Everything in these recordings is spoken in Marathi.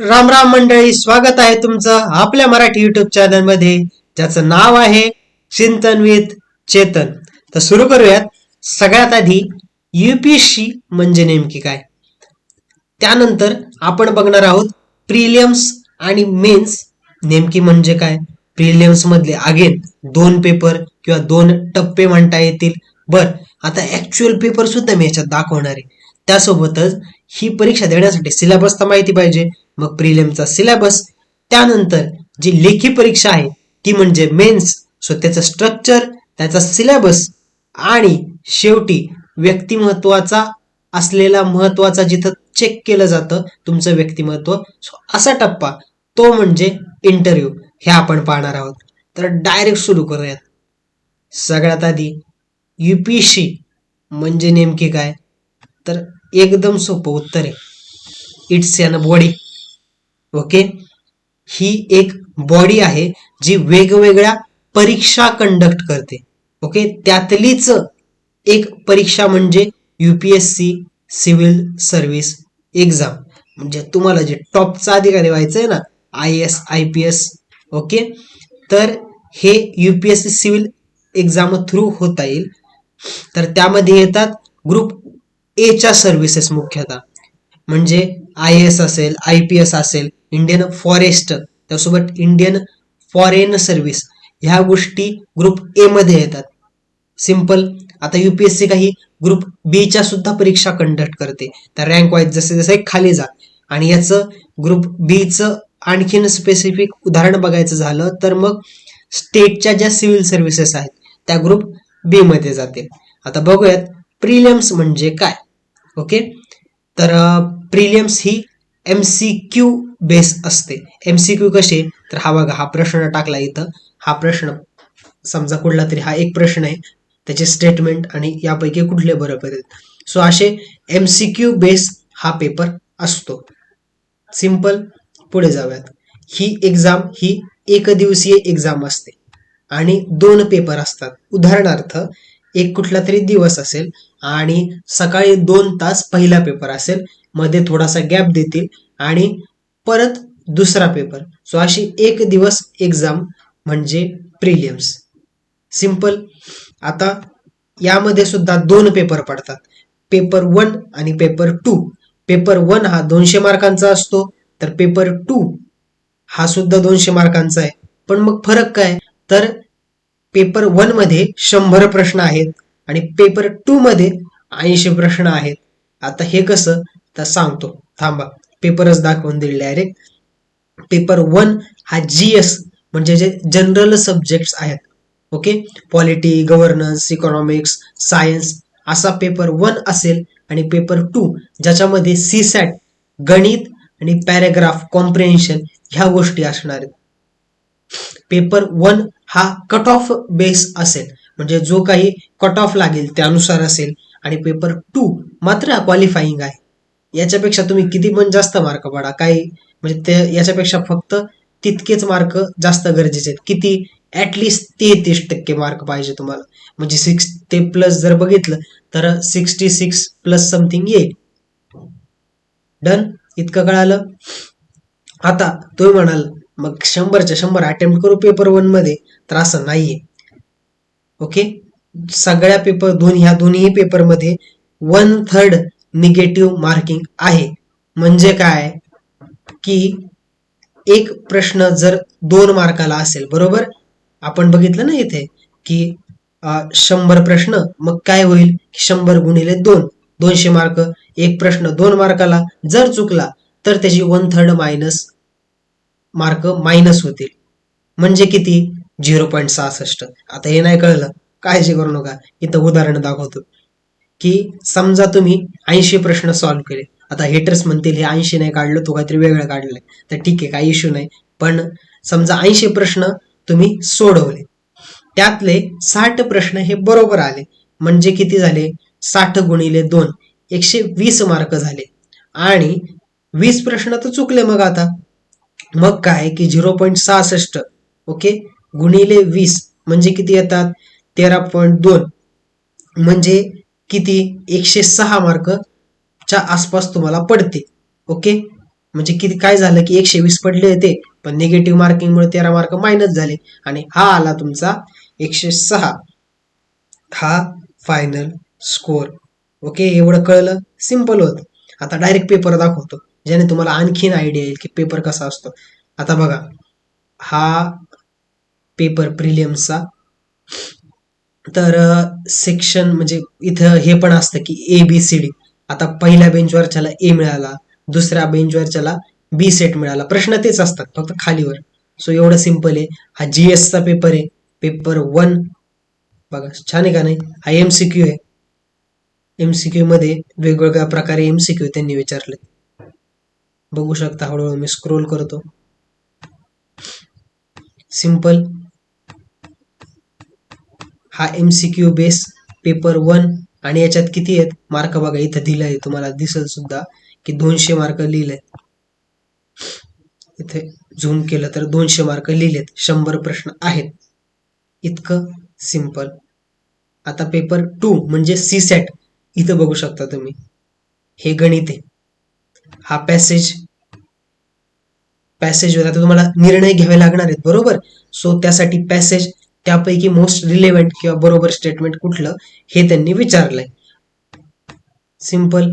राम राम मंडळी स्वागत आहे तुमचं आपल्या मराठी युट्यूब चॅनलमध्ये. ज्याचं नाव आहे चिंतन विथ चेतन. तर सुरू करूयात. सगळ्यात आधी युपीएससी म्हणजे नेमकी काय? त्यानंतर आपण बघणार आहोत प्रिलियम्स आणि मेन्स नेमकी म्हणजे काय? प्रिलियम्स मधले अगेन दोन पेपर किंवा दोन टप्पे म्हणता येतील. बर आता ऍक्च्युअल पेपर सुद्धा मी याच्यात दाखवणार आहे. त्यासोबतच ही परीक्षा देण्यासाठी सिलेबस तर माहिती पाहिजे. मग प्रिलियमचा सिलेबस त्यानंतर जी लेखी परीक्षा आहे ती म्हणजे मेन्स. सो त्याचं स्ट्रक्चर त्याचा सिलेबस आणि शेवटी व्यक्तिमत्वाचा असलेला महत्त्वाचा जिथं चेक केलं जातं तुमचं व्यक्तिमत्व. सो असा टप्पा तो म्हणजे इंटरव्ह्यू हे आपण पाहणार आहोत. तर डायरेक्ट सुरू करूयात. सगळ्यात आधी यू पी सी म्हणजे नेमकी काय? तर एकदम सोपं उत्तर आहे. It's an body okay? ही एक बॉडी आहे जी वेगवेगळ्या परीक्षा कंडक्ट करते. ओके? त्यातलीच एक परीक्षा म्हणजे यूपीएससी सिव्हिल सर्व्हिस एक्झाम म्हणजे तुम्हाला जे टॉपचा अधिकारी व्हायचं आहे ना I S I P S okay? तर हे यूपीएससी सिव्हिल एक्झाम थ्रू होता येईल. तर त्यामध्ये येतात ग्रुप एच्या सर्व्हिसेस मुख्यतः. म्हणजे आय एस असेल आय पी एस असेल इंडियन फॉरेस्ट त्यासोबत इंडियन फॉरेन सर्व्हिस ह्या गोष्टी ग्रुप ए मध्ये येतात. सिंपल आता युपीएससी काही ग्रुप बीच्या सुद्धा परीक्षा कंडक्ट करते. तर रँक वाईज जसे जसे खाली जा. आणि याचं ग्रुप बीचं आणखीन स्पेसिफिक उदाहरण बघायचं झालं तर मग स्टेटच्या ज्या सिव्हिल सर्व्हिसेस आहेत त्या ग्रुप बी मध्ये जातील. आता बघूयात प्रिलियम्स म्हणजे काय? ओके तर प्रिलियम्स ही एम सी क्यू बेस असते. एम सी क्यू कसे तर हा बघा हा प्रश्न टाकला इथं. हा प्रश्न समजा कुठला तरी हा एक प्रश्न आहे. त्याचे स्टेटमेंट आणि यापैकी कुठले बरोबर आहेत? सो असे एम सी क्यू बेस हा पेपर असतो. सिंपल पुढे जाऊयात. ही एक्झाम ही एक दिवसीय एक्झाम असते. आणि दोन पेपर असतात. उदाहरणार्थ एक कुठला तरी दिवस असेल आणि सकाळी दोन तास पहिला पेपर असेल. मध्ये थोडासा गॅप देतील. आणि परत दुसरा पेपर सो अशी एक दिवस एक्झाम म्हणजे प्रिलियम्स सिंपल आता यामध्ये सुद्धा दोन पेपर पडतात. पेपर वन आणि पेपर टू पेपर वन हा दोनशे मार्कांचा असतो. तर पेपर टू हा सुद्धा दोनशे मार्कांचा आहे. पण मग फरक काय? तर पेपर वनमध्ये शंभर प्रश्न आहेत आणि पेपर टू मध्ये ऐंशी प्रश्न आहेत. आता हे कसं? तर सांगतो. थांबा. पेपरच दाखवून दिले डायरेक्ट पेपर वन हा जी एस म्हणजे जे जनरल सब्जेक्ट्स आहेत. Okay polity governance economics science असा पेपर वन असेल आणि पेपर टू ज्याच्यामध्ये सी सॅट गणित आणि पॅरेग्राफ कॉम्प्रिहेन्शन ह्या गोष्टी असणार आहेत. पेपर वन हा कट ऑफ बेस असेल. म्हणजे जो काही कट ऑफ लागेल त्यानुसार असेल. आणि पेपर टू मात्र क्वालिफाईंग आहे. याच्यापेक्षा तुम्ही किती पण जास्त मार्क पडा. काही म्हणजे ते याच्यापेक्षा फक्त तितकेच मार्क जास्त गरजेचे आहेत. किती? ऍटलीस्ट तेहतीस टक्के मार्क पाहिजे तुम्हाला. म्हणजे सिक्स ते प्लस जर बघितलं तर सिक्स्टी सिक्स प्लस समथिंग येईल डन इतकं कळालं? आता तुम्ही म्हणाल मग शंभरच्या शंभर अटेम्प्ट करू पेपर वनमध्ये. तर असं नाहीये. ओके सगळ्या पेपर दोन ह्या दोन्ही पेपरमध्ये वन थर्ड निगेटिव्ह मार्किंग आहे. म्हणजे काय? की एक प्रश्न जर दोन मार्काला असेल बरोबर? आपण बघितलं ना इथे की शंभर प्रश्न मग काय होईल? शंभर गुणिले दोन. दोनशे मार्क एक प्रश्न दोन मार्काला जर चुकला तर त्याची one third minus mark minus होतील. म्हणजे किती? झिरो पॉईंट सहासष्ट. आता हे नाही कळलं. काळजी करू नका. इथं उदाहरण दाखवतो. की समजा तुम्ही ऐंशी प्रश्न सॉल्व्ह केले. आता हेटर्स म्हणतील हे ऐंशी नाही काढलं तो काहीतरी वेगळं काढलंय. तर ठीक आहे काही इश्यू नाही. पण समजा ऐंशी प्रश्न तुम्ही सोडवले. त्यातले साठ प्रश्न हे बरोबर आले. म्हणजे किती झाले? साठ गुणिले दोन. एकशे वीस मार्क झाले. आणि वीस प्रश्न तर चुकले मग आता. मग काय? की झिरो पॉईंट सहासष्ट ओके गुणिले वीस. म्हणजे किती येतात? तेरा पॉईंट दोन. म्हणजे किती? एकशे सहा मार्क च्या आसपास तुम्हाला पडते. ओके म्हणजे किती? काय झालं की एकशे वीस पडले होते पण निगेटिव्ह मार्किंगमुळे तेरा मार्क मायनस झाले. आणि हा आला तुमचा एकशे सहा. हा फायनल स्कोर ओके एवढं कळलं? सिंपल होतं. आता डायरेक्ट पेपर दाखवतो. ज्याने तुम्हाला आणखीन आयडिया येईल की पेपर कसा असतो. आता बघा. हा पेपर प्रिलियमचा तर सेक्शन म्हणजे इथं हे पण असतं की ए बी सी डी आता पहिल्या बेंचवरच्याला ए मिळाला दुसऱ्या बेंचवरच्याला बी सेट मिळाला. प्रश्न तेच असतात फक्त खालीवर. सो एवढं सिंपल आहे. हा जी चा पेपर आहे. पेपर वन बघा छान आहे का नाही? हा एम सी क्यू आहे. एम सी क्यू मध्ये वेगवेगळ्या प्रकारे एम सी क्यू त्यांनी विचारले बघू शकता हळूहळू मी स्क्रोल करतो. सिंपल हा M C Q base paper one आणि याच्यात किती आहेत? मार्क बघा इथं दिलंय. तुम्हाला दिसल सुद्धा की दोनशे मार्क लिहिलंय इथे झूम केलं तर दोनशे मार्क लिहिलेत. शंभर प्रश्न आहेत. इतकं सिंपल आता पेपर टू म्हणजे सी सॅट इथं बघू शकता तुम्ही. हे गणित आहे. हा पॅसेज पॅसेज आता तुम्हाला निर्णय घ्यावे लागणार आहेत बरोबर? सो त्यासाठी पॅसेज त्यापैकी मोस्ट रिलेव्हंट किंवा बरोबर स्टेटमेंट कुठलं हे त्यांनी विचारलंय. सिंपल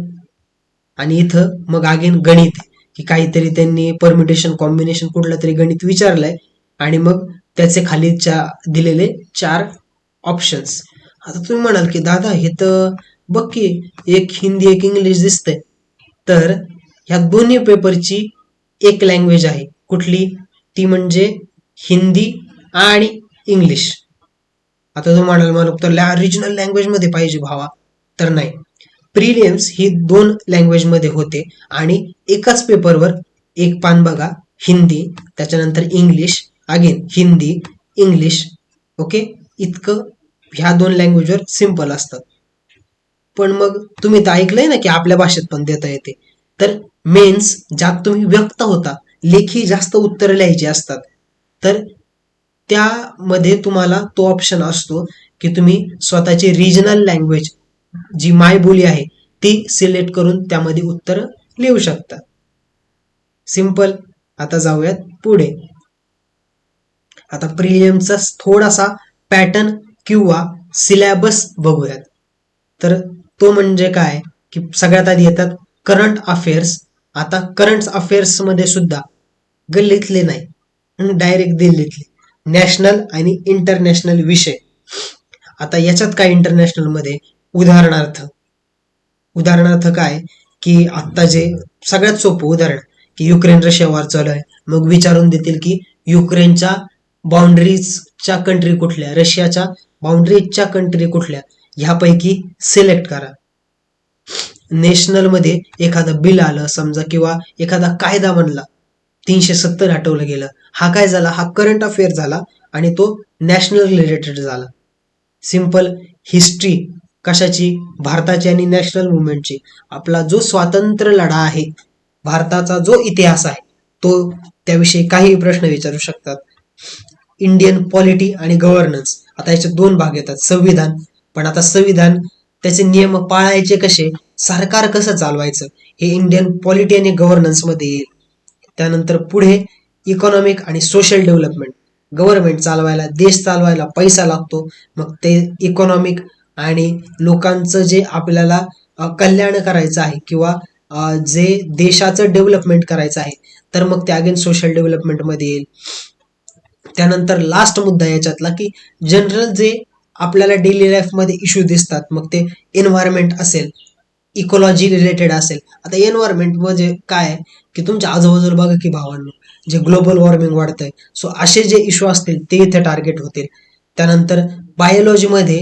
आणि इथं मग अगेन गणित की काहीतरी त्यांनी परमिटेशन कॉम्बिनेशन कुठलं तरी गणित विचारलंय आणि मग त्याचे खाली चा दिलेले चार ऑप्शन्स आता तुम्ही म्हणाल की दादा हे तर बघ की एक हिंदी एक इंग्लिश दिसतंय. तर ह्या दोन्ही पेपरची एक लँग्वेज आहे. कुठली? ती म्हणजे हिंदी आणि इंग्लिश आता तुम्ही म्हणाल मला तर रिजनल लँग्वेजमध्ये पाहिजे भावा तर नाही. प्रिलियम्स ही दोन लँग्वेजमध्ये होते आणि एकाच पेपरवर एक पान बघा हिंदी त्याच्यानंतर English again Hindi English okay इतकं ह्या दोन लँग्वेजवर सिंपल असतात. पण मग तुम्ही तर ऐकलंय ना की आपल्या भाषेत पण देता येते. तर मेन्स ज्यात तुम्ही व्यक्त होता लेखी जास्त उत्तर लिहायची असतात. तर त्यामध्ये तुम्हाला तो ऑप्शन असतो की तुम्ही स्वतःची रिजनल लँग्वेज जी मायबोली आहे ती सिलेक्ट करून त्यामध्ये उत्तर लिहू शकता. सिंपल आता जाऊयात पुढे. आता प्रिलियमचा थोडासा पॅटर्न किंवा सिलॅबस बघूयात. तर तो म्हणजे काय? की सगळ्यात आधी येतात करंट अफेअर्स आता करंट अफेअर्समध्ये सुद्धा गल्लीतले नाही डायरेक्ट दिल्लीतले. नॅशनल आणि इंटरनॅशनल विषय. आता याच्यात काय इंटरनॅशनलमध्ये? उदाहरणार्थ. उदाहरणार्थ काय? की आत्ता जे सगळ्यात सोपं उदाहरण की युक्रेन रशिया वार चालू आहे मग विचारून देतील की युक्रेनच्या बाउंड्रीजच्या कंट्री कुठल्या? रशियाच्या बाउंड्रीजच्या कंट्री कुठल्या? ह्यापैकी सिलेक्ट करा. नॅशनलमध्ये एखादं बिल आलं समजा किंवा एखादा कायदा बनला तीनशे सत्तर हटवलं गेलं. हा काय झाला? हा करंट अफेअर झाला आणि तो नॅशनल रिलेटेड झाला. सिंपल हिस्ट्री कशाची? भारताची आणि नॅशनल मुवमेंटची आपला जो स्वातंत्र्य लढा आहे भारताचा जो इतिहास आहे तो त्याविषयी काही प्रश्न विचारू शकतात. इंडियन पॉलिटी आणि गव्हर्नन्स आता याचे दोन भाग येतात. संविधान. पण आता संविधान त्याचे नियम पाळायचे कसे? सरकार कसं चालवायचं? हे इंडियन पॉलिटी आणि गव्हर्नन्समध्ये येईल. त्यानंतर पुढे इकॉनॉमिक आणि सोशल डेव्हलपमेंट गव्हर्नमेंट चालवायला देश चालवायला पैसा लागतो. मग ते इकॉनॉमिक आणि लोकांचं जे आपल्याला कल्याण करायचं आहे किंवा जे देशाचं डेव्हलपमेंट करायचं आहे तर मग ते अगेन सोशल डेव्हलपमेंटमध्ये येईल. त्यानंतर लास्ट मुद्दा याच्यातला की जनरल जे आपल्याला डेली लाईफमध्ये इश्यू दिसतात मग ते एन्व्हायरमेंट असेल. इकोलॉजी रिलेटेड असेल. आता एन्व्हायरमेंट म्हणजे काय? की तुमच्या आजूबाजूला बघा की भावांनो जे ग्लोबल वॉर्मिंग वाढतंय सो असे जे इश्यू असतील ते इथे टार्गेट होतील. त्यानंतर बायोलॉजीमध्ये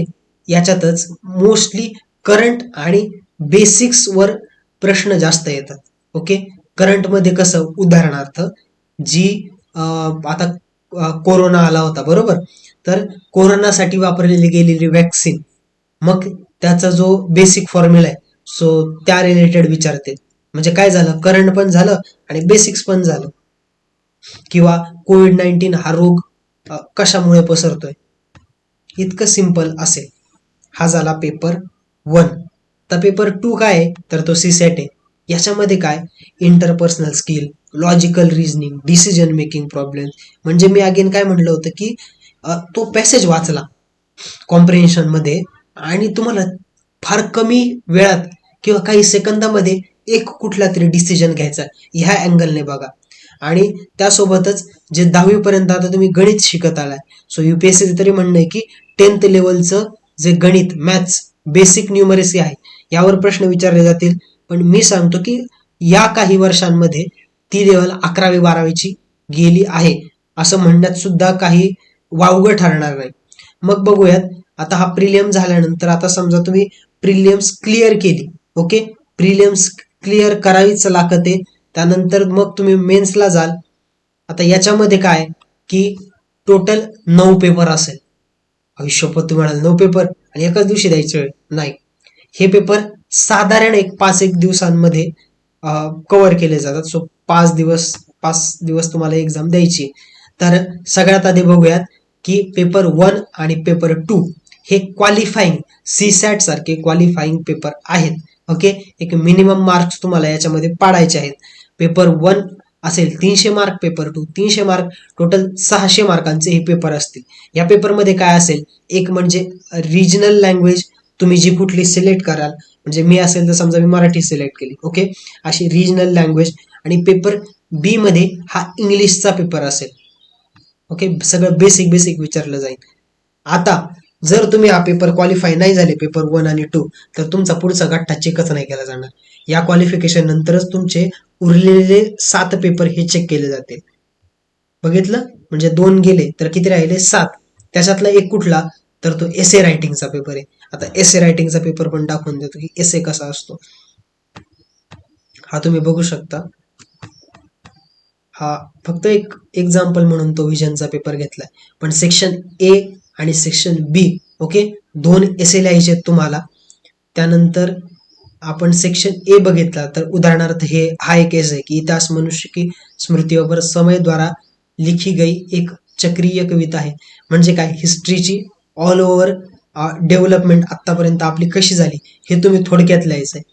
याच्यातच मोस्टली करंट आणि बेसिक्सवर प्रश्न जास्त येतात. ओके करंटमध्ये कसं? उदाहरणार्थ जी आता कोरोना आला होता बरोबर? तर कोरोनासाठी वापरलेली गेलेली वॅक्सिन मग त्याचा जो बेसिक फॉर्म्युला आहे सो त्या रिलेटेड विचारते. म्हणजे काय झालं? करंट पण झालं आणि बेसिक्स पण झालं. किंवा कोविड नाईन्टीन हा रोग कशामुळे पसरतोय? इतकं सिंपल असेल. हा झाला पेपर वन तर पेपर टू काय आहे? तर तो सी सेट आहे. याच्यामध्ये काय? Interpersonal skill logical reasoning decision making problem म्हणजे मी अगेन काय म्हणलं होतं की तो पॅसेज वाचला. कॉम्प्रिहेन्शनमध्ये आणि तुम्हाला फार कमी वेळात किंवा काही सेकंदामध्ये एक कुठला तरी डिसिजन घ्यायचा. ह्या अँगलने बघा. आणि त्यासोबतच जे दहावीपर्यंत आता तुम्ही गणित शिकत आलाय. सो युपीएससी तरी म्हणणं आहे की टेन्थ लेवलचं जे गणित मॅथ्स बेसिक न्यूमरेसी आहे यावर प्रश्न विचारले जातील. पण मी सांगतो की या काही वर्षांमध्ये ती लेवल अकरावी बारावीची गेली आहे. असं म्हणण्यात सुद्धा काही वावगं ठरणार नाही. मग बघूयात. आता हा प्रिलियम झाल्यानंतर आता समजा तुम्ही प्रिलियम्स क्लिअर केली. ओके प्रिलियम्स क्लिअर करावीच लागते. त्यानंतर मग तुम्ही मेन्सला जाल. आता याच्यामध्ये काय? की टोटल नऊ पेपर असेल. आयुष्यपत तुम्ही म्हणाल नऊ पेपर आणि एकाच दिवशी द्यायचे नाही. हे पेपर साधारण एक पाच एक दिवसांमध्ये कव्हर केले जातात. सो पाच दिवस पाच दिवस तुम्हाला एक्झाम द्यायची. तर सगळ्यात आधी बघूयात की पेपर वन आणि पेपर टू हे क्वालिफाईंग सी सॅट सारखे क्वालिफाईंग पेपर आहेत. ओके एक मिनिमम मार्क्स तुम्हाला याच्यामध्ये पाडायचे आहेत. पेपर वन असेल तीनशे मार्क पेपर टू तीनशे मार्क टोटल सहाशे मार्कांचे हे पेपर असतील. या पेपरमध्ये काय असेल? एक म्हणजे रिजनल लँग्वेज तुम्ही जी कुठली सिलेक्ट कराल म्हणजे मी असेल तर समजा मी मराठी सिलेक्ट केली. ओके अशी रिजनल लँग्वेज आणि पेपर बी मध्ये हा इंग्लिशचा पेपर असेल. ओके सगळं बेसिक बेसिक विचारलं जाईल. आता जर तुम्ही हा पेपर क्वालिफाय नाही झाले पेपर वन आणि टू तर तुमचा पुढचा गठ्ठा चेकच नाही केला जाणार. या क्वालिफिकेशन नंतरच तुमचे उरलेले सात पेपर हे चेक केले जातील. बघितलं? म्हणजे दोन गेले तर किती राहिले? सात. त्याच्यातला एक कुठला? तर तो एस ए रायटिंगचा पेपर आहे. आता एस ए रायटिंगचा पेपर पण दाखवून देतो की एस ए कसा असतो. हा तुम्ही बघू शकता. हा फक्त एक एक्झाम्पल म्हणून तो विजनचा पेपर घेतलाय. पण सेक्शन ए आणि सेक्शन बी ओके दोन एस लिहायचे आहेत तुम्हाला. त्यानंतर आपण सेक्शन ए बघितला तर उदाहरणार्थ हे हा एक एस आहे की इतिहास मनुष्य की स्मृतीवर समय द्वारा लिखी गई एक चक्रीय कविता आहे. म्हणजे काय? हिस्ट्रीची ऑल ओव्हर डेव्हलपमेंट आतापर्यंत आपली कशी झाली हे तुम्ही थोडक्यात लिहायचं आहे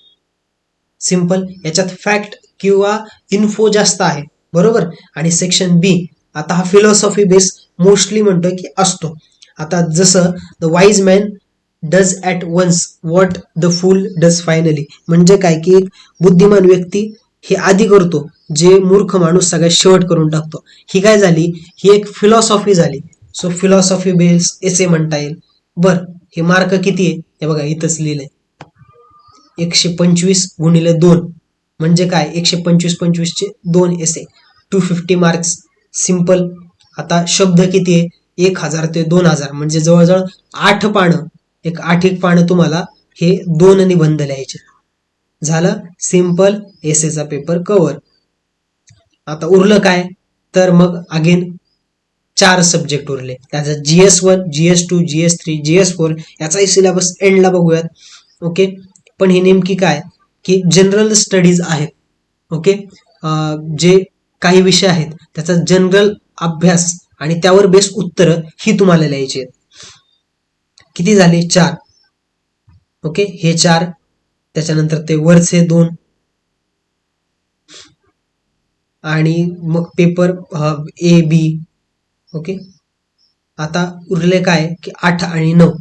सिंपल याच्यात फॅक्ट किंवा इन्फो जास्त आहे बरोबर? आणि सेक्शन बी आता हा फिलॉसॉफी बेस मोस्टली म्हणतोय की असतो. आता जसं the wise man does at once what the fool does finally म्हणजे काय की एक बुद्धिमान व्यक्ती हे आधी करतो जे मूर्ख माणूस सगळ्यात शेवट करून टाकतो. ही काय झाली? ही एक फिलॉसॉफी झाली. सो फिलॉसॉफी बेस एसे म्हणता येईल. बर हे मार्क किती आहे? हे बघा इथंच लिहिलंय. एकशे पंचवीस गुणिले दोन. म्हणजे काय? एकशे पंचवीस पंचवीसचे दोन essay two fifty marks simple आता शब्द किती आहे? एक हजार ते दोन हजार. म्हणजे जवळजवळ आठ पानं एक आठ एक पानं तुम्हाला हे दोन निबंध लिहायचे. झालं? सिंपल एसेचा पेपर कव्हर आता उरलं काय? तर मग अगेन चार सब्जेक्ट उरले. त्याचा GS one GS two GS three GS four याचाही सिलेबस एंडला बघूयात. ओके पण हे नेमकी काय? की जनरल स्टडीज आहेत. ओके जे काही विषय आहेत त्याचा जनरल अभ्यास आणि त्यावर बेस उत्तर ही तुम्हाला लिहायची आहेत. किती झाले? चार. ओके? हे चार. त्याच्यानंतर ते वरचे दोन. आणि मग पेपर ए बी ओके? आता उरले काय? की आठ आणि नऊ.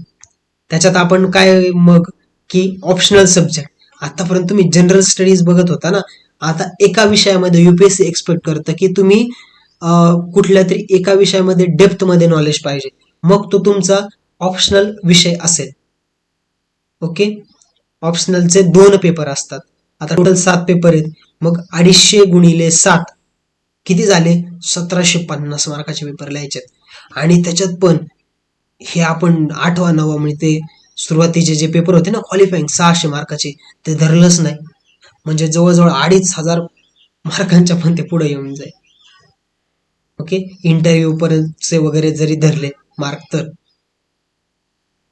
त्याच्यात आपण काय मग? की ऑप्शनल सब्जेक्ट आतापर्यंत तुम्ही जनरल स्टडीज बघत होता ना? आता एका विषयामध्ये युपीएससी एक्सपेक्ट करतं की तुम्ही कुठल्या तरी एका विषयामध्ये डेप्थमध्ये नॉलेज पाहिजे. मग तो तुमचा ऑप्शनल विषय असेल. ओके ऑप्शनलचे दोन पेपर असतात. आता टोटल सात पेपर आहेत. मग अडीचशे गुणिले सात किती झाले? सतराशे पन्नास मार्काचे पेपर लिहायचे आणि त्याच्यात पण हे आपण आठवा नवा म्हणजे ते सुरुवातीचे जे पेपर होते ना क्वालिफाईंग सहाशे मार्काचे ते धरलंच नाही. म्हणजे जवळजवळ अडीच हजार मार्कांच्या पण ते पुढे येऊन जाईल. ओके? इंटरव्ह्यू पर्यंतचे वगैरे जरी धरले मार्क तर.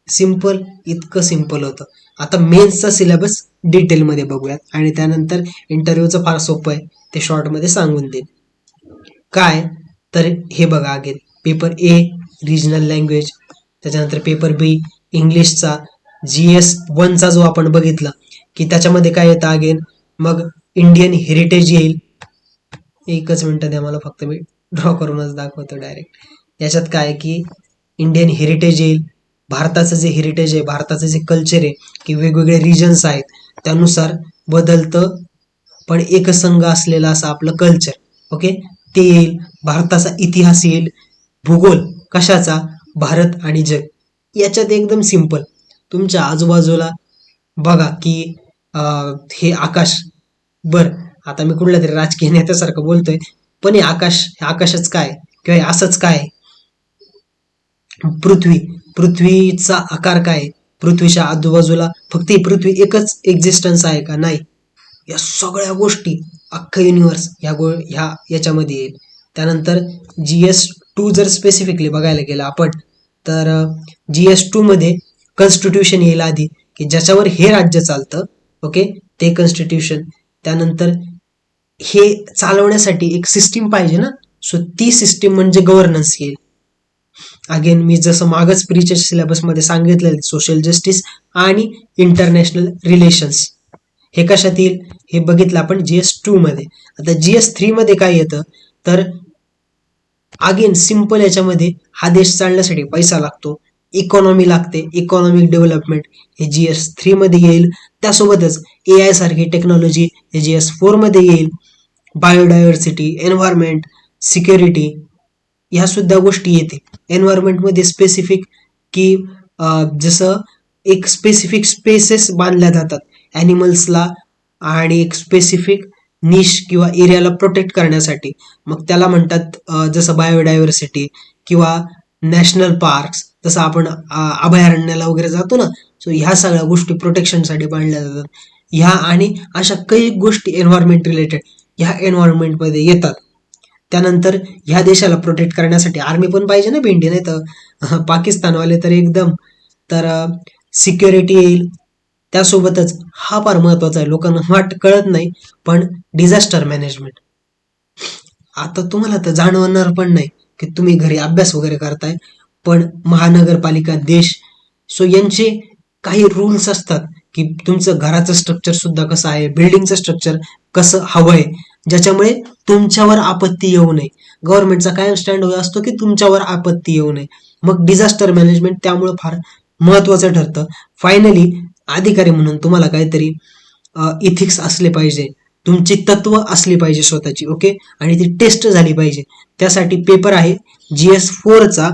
सिंपल इतकं सिंपल होतं. आता मेन्सचा सिलेबस डिटेलमध्ये बघूयात. आणि त्यानंतर इंटरव्ह्यूचं फार सोपं आहे. ते शॉर्टमध्ये सांगून देईन. काय? तर हे बघा again paper A regional language त्याच्यानंतर पेपर बी इंग्लिशचा जी एस वनचा जो आपण बघितला की त्याच्यामध्ये काय येतं अगेन मग इंडियन हेरिटेज येईल. एकच मिनटं द्या मला फक्त मी. ड्रॉ करूनच दाखवतो डायरेक्ट याच्यात काय आहे की इंडियन हेरिटेज येईल भारताचं जे हेरिटेज आहे भारताचं जे कल्चर आहे की वेगवेगळे रिजन्स आहेत त्यानुसार बदलतं पण एकसंघ असलेलं असं आपलं कल्चर ओके ते येईल भारताचा इतिहास येईल भूगोल कशाचा? भारत आणि जग. याच्यात एकदम सिंपल तुमच्या आजूबाजूला बघा की आ, हे आकाश. बर आता मी कुठल्या तरी राजकीय नेत्यासारखं बोलतोय पण हे आकाश हे आकाशच काय? किंवा हे असंच काय? पृथ्वी पृथ्वीचा आकार काय? पृथ्वीच्या आजूबाजूला फक्त ही पृथ्वी एकच एक्झिस्टन्स आहे का? नाही. या सगळ्या गोष्टी अख्खं युनिव्हर्स ह्या गो ह्या याच्यामध्ये येईल त्यानंतर जी एस टू जर स्पेसिफिकली बघायला गेलं आपण तर जी एस टू मध्ये कॉन्स्टिट्यूशन येईल आधी की ज्याच्यावर हे राज्य चालतं ओके ते कॉन्स्टिट्यूशन त्यानंतर हे चालवण्यासाठी एक सिस्टीम पाहिजे ना? सो ती सिस्टीम म्हणजे गव्हर्नन्स येईल अगेन मी जसं मागच प्रीच्या सिलेबसमध्ये सांगितलेलं सोशल जस्टिस आणि इंटरनॅशनल रिलेशन्स हे कशात येईल? हे बघितलं आपण जी एस टू मध्ये. आता जी एस थ्री मध्ये काय येतं? तर अगेन सिंपल याच्यामध्ये हा देश चालण्यासाठी पैसा लागतो इकॉनॉमी लागते इकॉनॉमिक डेव्हलपमेंट हे जी एस थ्री मध्ये येईल. त्यासोबतच ए आय सारखी टेक्नॉलॉजी हे जी एस फोरमध्ये येईल. बायोडायव्हर्सिटी एन्व्हायरमेंट सिक्युरिटी ह्या सुद्धा गोष्टी येते. एन्व्हायरमेंटमध्ये स्पेसिफिक की जसं एक स्पेसिफिक स्पेसेस बांधल्या जातात. ॲनिमल्सला आणि एक स्पेसिफिक निश किंवा एरियाला प्रोटेक्ट करण्यासाठी. मग त्याला म्हणतात जसं बायोडायव्हर्सिटी किंवा नॅशनल पार्क्स जसं आपण अभयारण्याला वगैरे जातो ना सो ह्या सगळ्या गोष्टी प्रोटेक्शनसाठी बांधल्या जातात. ह्या आणि अशा काही गोष्टी एन्व्हायरमेंट रिलेटेड ह्या एन्व्हायरमेंटमध्ये येतात. त्यानंतर ह्या देशाला प्रोटेक्ट करण्यासाठी आर्मी पण पाहिजे ना भेंडी नाही तर? पाकिस्तानवाले तर एकदम. तर सिक्युरिटी येईल. त्यासोबतच हा फार महत्त्वाचा आहे. लोकांना वाट कळत नाही पण डिझास्टर मॅनेजमेंट आता तुम्हाला तर जाणवणार पण नाही की तुम्ही घरी अभ्यास वगैरे करताय पण महानगरपालिका देश सो यांचे काही रूल्स असतात की तुमचं घराचं स्ट्रक्चर सुद्धा कसं आहे बिल्डिंगचं स्ट्रक्चर कसं हवं आहे ज्याच्यामुळे तुमच्यावर आपत्ती येऊ नये. गव्हर्नमेंटचा कायम स्टँड असतो की तुमच्यावर आपत्ती येऊ नये. मग डिझास्टर मॅनेजमेंट त्यामुळे फार महत्वाचं ठरतं. फायनली अधिकारी म्हणून तुम्हाला काहीतरी इथिक्स असले पाहिजे. तुमची तत्व असली पाहिजे स्वतःची ओके आणि ती टेस्ट झाली पाहिजे. त्यासाठी पेपर आहे जी एस फोरचा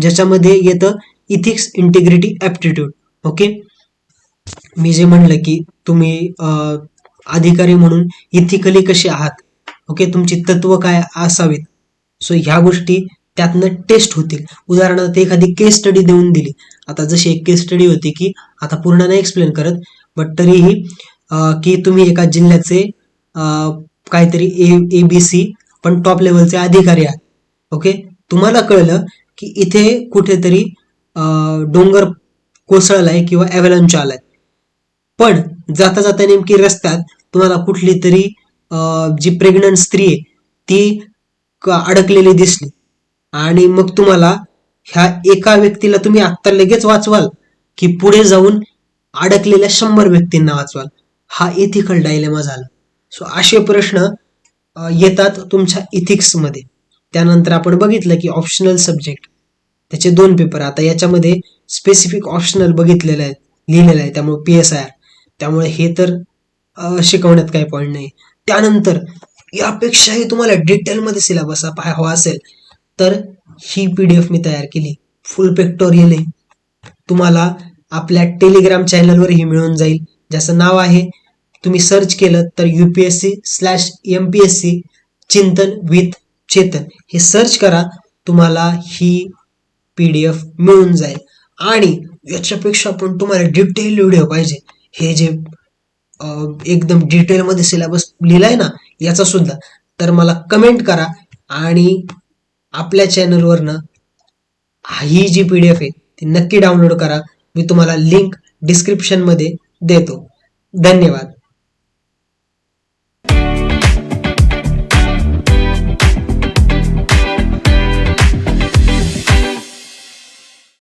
ज्याच्यामध्ये येतं इथिक्स इंटिग्रिटी ॲप्टिट्यूड ओके मी जे म्हणलं की तुम्ही अधिकारी म्हणून इथिकली कशी आहात? ओके तुमची तत्व काय असावीत? सो ह्या गोष्टी त्यातनं टेस्ट होतील. उदाहरणार्थ एखादी केस स्टडी देऊन दिली. आता जशी एक केस स्टडी होती की आता पूर्ण नाही एक्सप्लेन करत बट तरीही की तुम्ही एका जिल्ह्याचे काहीतरी ए ए बी सी पण टॉप लेवलचे अधिकारी आहात. ओके? तुम्हाला कळलं की इथे कुठेतरी डोंगर डोंगर कोसळलाय किंवा अव्हलंच आलाय. पण जाता जाता नेमकी रस्त्यात तुम्हाला कुठली तरी जी प्रेग्नंट स्त्री आहे ती अडकलेली दिसली. आणि मग तुम्हाला ह्या एका व्यक्तीला तुम्ही आत्ता लगेच वाचवाल की पुढे जाऊन अडकलेल्या शंभर व्यक्तींना वाचवाल. हा इथिकल डायलेमा झाला. सो असे प्रश्न येतात तुमच्या इथिक्समध्ये. त्यानंतर आपण बघितलं की ऑप्शनल सब्जेक्ट त्याचे दोन पेपर आता याच्यामध्ये स्पेसिफिक ऑप्शनल बघितलेले आहेत लिहिलेलं आहे त्यामुळे पी एस आय आर त्यामुळे हे तर शिकवण्यात काही पॉईंट नाही. त्यानंतर यापेक्षाही तुम्हाला डिटेलमध्ये सिलेबस हवा असेल तर ही पी डी एफ मी तयार केली. फुल पेक्टोरियल आहे. तुम्हाला आपल्या टेलिग्राम चॅनलवर ही मिळून जाईल. ज्याचं नाव आहे तुम्ही सर्च केलं तर U P S C slash M P S C Chintan with Chetan. हे सर्च करा तुम्हाला ही पी डी एफ मिळून जाईल. आणि याच्यापेक्षा पण तुम्हाला डिटेल व्हिडिओ पाहिजे. हे जे एकदम डिटेलमध्ये सिलेबस लिहिलाय ना याचा सुद्धा. तर मला कमेंट करा आणि आपल्या चॅनलवरनं ही जी पी डी एफ आहे ती नक्की डाउनलोड करा. मी तुम्हाला लिंक डिस्क्रिप्शनमध्ये देतो. धन्यवाद.